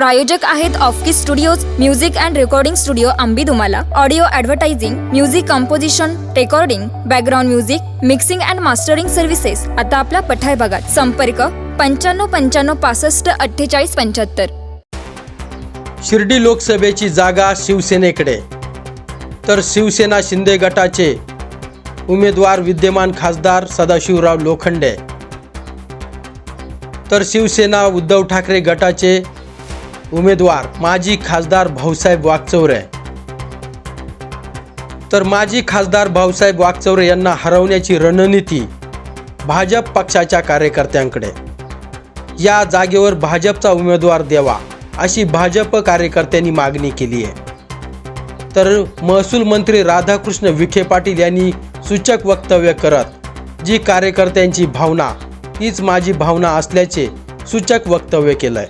प्रायोजक आहेत offkey studios music and recording studio Ambi Dumala. Audio advertising music composition recording background music mixing and mastering services आता आपल्या पठाय भागात संपर्क पंच्याण्णव पंच्याण्णव पासष्ट अठ्ठेचाळीस पंच्याहत्तर. शिर्डी लोकसभेची जागा शिवसेनेकडे. तर शिवसेना शिंदे गटाचे उमेदवार विद्यमान खासदार सदाशिवराव लोखंडे. तर शिवसेना उद्धव ठाकरे गटाचे उमेदवार माजी खासदार भाऊसाहेब वागचौरे तर माजी खासदार भाऊसाहेब वागचौरे यांना हरवण्याची रणनीती भाजप पक्षाच्या कार्यकर्त्यांकडे. या जागेवर भाजपचा उमेदवार द्यावा अशी भाजप कार्यकर्त्यांनी मागणी केली आहे. तर महसूल मंत्री राधाकृष्ण विखे पाटील यांनी सूचक वक्तव्य करत जी कार्यकर्त्यांची भावना तीच माझी भावना असल्याचे सूचक वक्तव्य केलंय.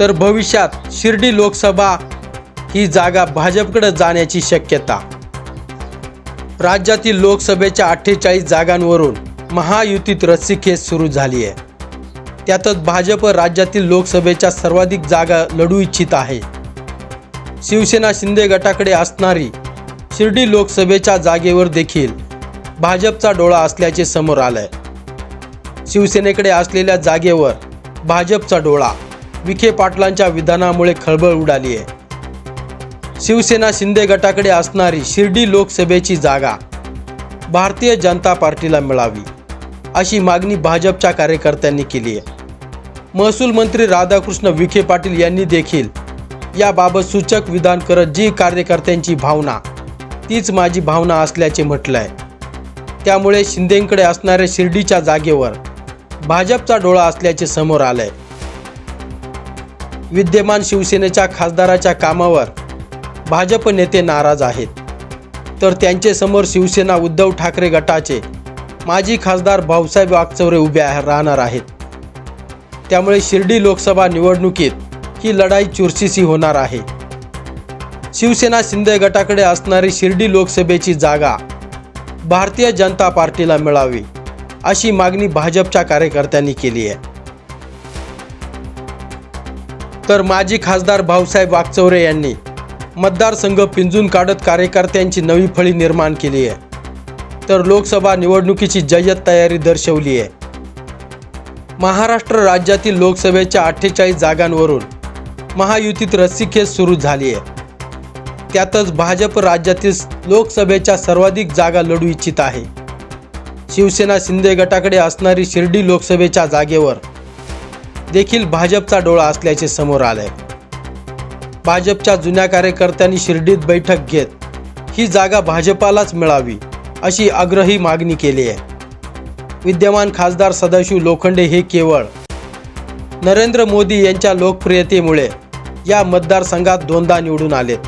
तर भविष्यात शिर्डी लोकसभा ही जागा भाजपकडे जाण्याची शक्यता. राज्यातील लोकसभेच्या अठ्ठेचाळीस जागांवरून महायुतीत रस्सीखेच सुरू झाली आहे. त्यातच भाजप राज्यातील लोकसभेच्या सर्वाधिक जागा लढू इच्छित आहे. शिवसेना शिंदे गटाकडे असणारी शिर्डी लोकसभेच्या जागेवर देखील भाजपचा डोळा असल्याचे समोर आलंय. शिवसेनेकडे असलेल्या जागेवर भाजपचा डोळा विखे पाटलांच्या विधानामुळे खळबळ उडाली आहे. शिवसेना शिंदे गटाकडे असणारी शिर्डी लोकसभेची जागा भारतीय जनता पार्टीला मिळावी अशी मागणी भाजपच्या कार्यकर्त्यांनी केली आहे. महसूल मंत्री राधाकृष्ण विखे पाटील यांनी देखील याबाबत सूचक विधान करत जी कार्यकर्त्यांची भावना तीच माझी भावना असल्याचे म्हटलं आहे त्यामुळे शिंदेंकडे असणाऱ्या शिर्डीच्या जागेवर भाजपचा डोळा असल्याचे समोर आलंय. विद्यमान शिवसेनेच्या खासदाराच्या कामावर भाजप नेते नाराज आहेत. तर त्यांचे समोर शिवसेना उद्धव ठाकरे गटाचे माजी खासदार भाऊसाहेब वागचौरे उभे आहे- राहणार आहेत. त्यामुळे शिर्डी लोकसभा निवडणुकीत ही लढाई चुरशीशी होणार आहे. शिवसेना शिंदे गटाकडे असणारी शिर्डी लोकसभेची जागा भारतीय जनता पार्टीला मिळावी अशी मागणी भाजपच्या कार्यकर्त्यांनी केली आहे. तर माजी खासदार भाऊसाहेब वागचौरे यांनी मतदारसंघ पिंजून काढत कार्यकर्त्यांची नवी फळी निर्माण केली आहे. तर लोकसभा निवडणुकीची जय्यत तयारी दर्शवली आहे. महाराष्ट्र राज्यातील लोकसभेच्या अठ्ठेचाळीस जागांवरून महायुतीत रस्सीखेच सुरू झाली आहे. त्यातच भाजप राज्यातील लोकसभेच्या सर्वाधिक जागा लढू इच्छित आहे. शिवसेना शिंदे गटाकडे असणारी शिर्डी लोकसभेच्या जागेवर देखील भाजपचा डोळा असल्याचे समोर आलंय. भाजपच्या जुन्या कार्यकर्त्यांनी शिर्डीत बैठक घेत ही जागा भाजपालाच मिळावी अशी आग्रही मागणी केली आहे. विद्यमान खासदार सदाशिव लोखंडे हे केवळ नरेंद्र मोदी यांच्या लोकप्रियतेमुळे या मतदारसंघात दोनदा निवडून आलेत.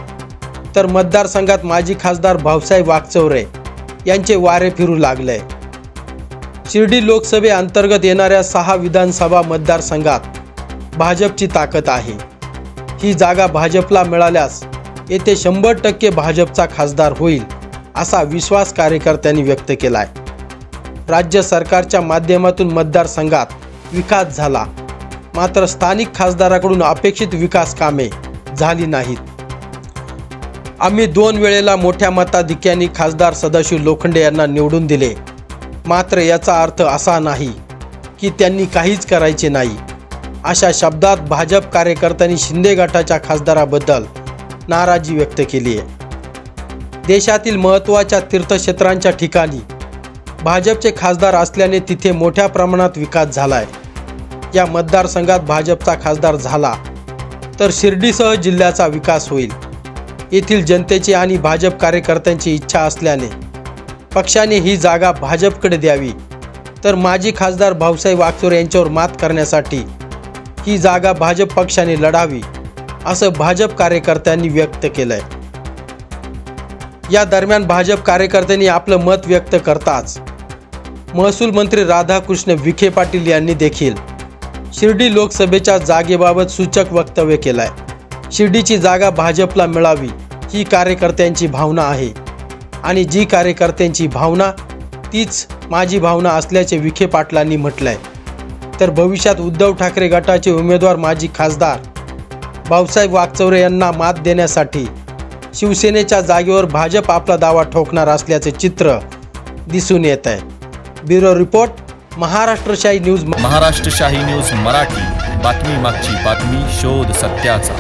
तर मतदारसंघात माजी खासदार भाऊसाहेब वागचौरे यांचे वारे फिरू लागले. शिर्डी लोकसभेअंतर्गत येणाऱ्या सहा विधानसभा मतदारसंघात भाजपची ताकद आहे. ही जागा भाजपला मिळाल्यास येथे शंभर टक्के भाजपचा खासदार होईल असा विश्वास कार्यकर्त्यांनी व्यक्त केलाय. राज्य सरकारच्या माध्यमातून मतदारसंघात विकास झाला. मात्र स्थानिक खासदाराकडून अपेक्षित विकास कामे झाली नाहीत. आम्ही दोन वेळेला मोठ्या मताधिक्याने खासदार सदाशिव लोखंडे यांना निवडून दिले. मात्र याचा अर्थ असा नाही की त्यांनी काहीच करायचे नाही. अशा शब्दात भाजप कार्यकर्त्यांनी शिंदे गटाच्या खासदाराबद्दल नाराजी व्यक्त केली आहे. देशातील महत्त्वाच्या तीर्थक्षेत्रांच्या ठिकाणी भाजपचे खासदार असल्याने तिथे मोठ्या प्रमाणात विकास झाला आहे या मतदारसंघात भाजपचा खासदार झाला तर शिर्डीसह जिल्ह्याचा विकास होईल. येथील जनतेची आणि भाजप कार्यकर्त्यांची इच्छा असल्याने पक्षाने ही जागा भाजपकडे द्यावी. तर माजी खासदार भाऊसाहेब वागचोर यांच्यावर मात करण्यासाठी ही जागा भाजप पक्षाने लढावी असं भाजप कार्यकर्त्यांनी व्यक्त केलंय. या दरम्यान भाजप कार्यकर्त्यांनी आपलं मत व्यक्त करताच महसूल मंत्री राधाकृष्ण विखे पाटील यांनी देखील शिर्डी लोकसभेच्या जागेबाबत सूचक वक्तव्य केलंय. शिर्डीची जागा भाजपला मिळावी ही कार्यकर्त्यांची भावना आहे. आणि जी कार्यकर्त्यांची भावना तीच माझी भावना असल्याचे विखे पाटलांनी म्हटलंय. तर भविष्यात उद्धव ठाकरे गटाचे उमेदवार माजी खासदार भाऊसाहेब वागचौरे यांना मात देण्यासाठी शिवसेनेच्या जागेवर भाजप आपला दावा ठोकणार असल्याचे चित्र दिसून येत आहे. Bureau report Maharashtrashahi news Maharashtrashahi news Marathi. बातमी मागची बातमी शोध सत्याचा.